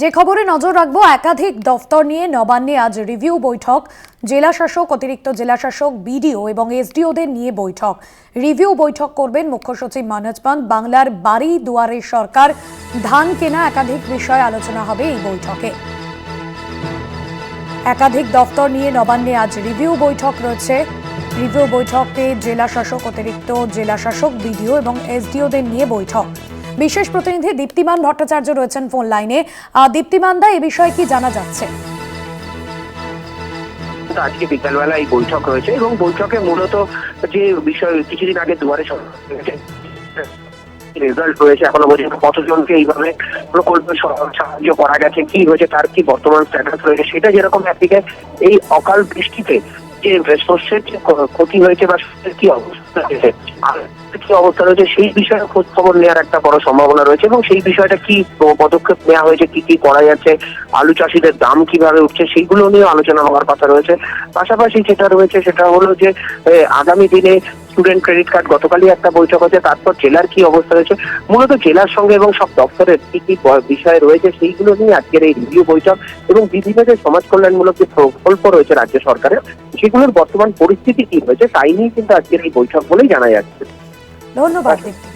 যে খবরে নজর রাখব, একাধিক দফতর নিয়ে নবান্নে আজ রিভিউ বৈঠক। জেলা শাসক অতিরিক্ত জেলা শাসক বিডিও এবং এসডিওদের নিয়ে বৈঠক। রিভিউ বৈঠক করবেন মুখ্য সচিব মানজ পান্ত বাংলার বাড়ি দুয়ারে সরকার ধান কেনা একাধিক বিষয়ে আলোচনা হবে এই বৈঠকে। একাধিক দফতর নিয়ে নবান্নে আজ রিভিউ বৈঠক রয়েছে। রিভিউ বৈঠকে জেলা শাসক অতিরিক্ত জেলা শাসক বিডিও এবং এসডিওদের নিয়ে বৈঠক। বিশেষ প্রতিনিধি দীপ্তিমান ভট্টাচার্য রয়েছেন ফোন লাইনে। দীপ্তিমান দা, এ বিষয়ে কি জানা যাচ্ছে? আজকে বিকালবেলা এই বৈঠক রয়েছে এবং বৈঠকে মূলত যে বিষয় কিছুদিন আগে দুয়ারে রেজাল্ট রয়েছে এখনও পর্যন্ত কতজনকে এইভাবে প্রকল্প সাহায্য করা গেছে, কি হয়েছে, তার কি বর্তমান স্ট্যাটাস রয়েছে, সেটা যেরকম একদিকে এই অকাল বৃষ্টিতে যে শস্যের ক্ষতি হয়েছে বা কি অবস্থা? আর কি অবস্থা রয়েছে সেই বিষয়ে খোঁজ খবর নেওয়ার একটা বড় সম্ভাবনা রয়েছে এবং সেই বিষয়টা কি পদক্ষেপ নেওয়া হয়েছে, কি কি করা যাচ্ছে, আলু চাষিদের দাম কীভাবে উঠছে, সেইগুলো নিয়ে আলোচনা হওয়ার কথা রয়েছে। পাশাপাশি যেটা রয়েছে সেটা হলো যে আগামী দিনে স্টুডেন্ট ক্রেডিট কার্ড গতকালই একটা বৈঠক হচ্ছে তারপর জেলার কি অবস্থা রয়েছে, মূলত জেলার সঙ্গে এবং সব দপ্তরের কি কি বিষয় রয়েছে সেইগুলো নিয়ে আজকের এই রিভিউ বৈঠক এবং বিভিন্ন যে সমাজ কল্যাণমূলক যে প্রকল্প রয়েছে রাজ্য সরকারের সেগুলোর বর্তমান পরিস্থিতি কি হয়েছে তাই নিয়ে কিন্তু আজকের এই বৈঠক বলেই জানা যাচ্ছে। ধন্যবাদ দীপ্তি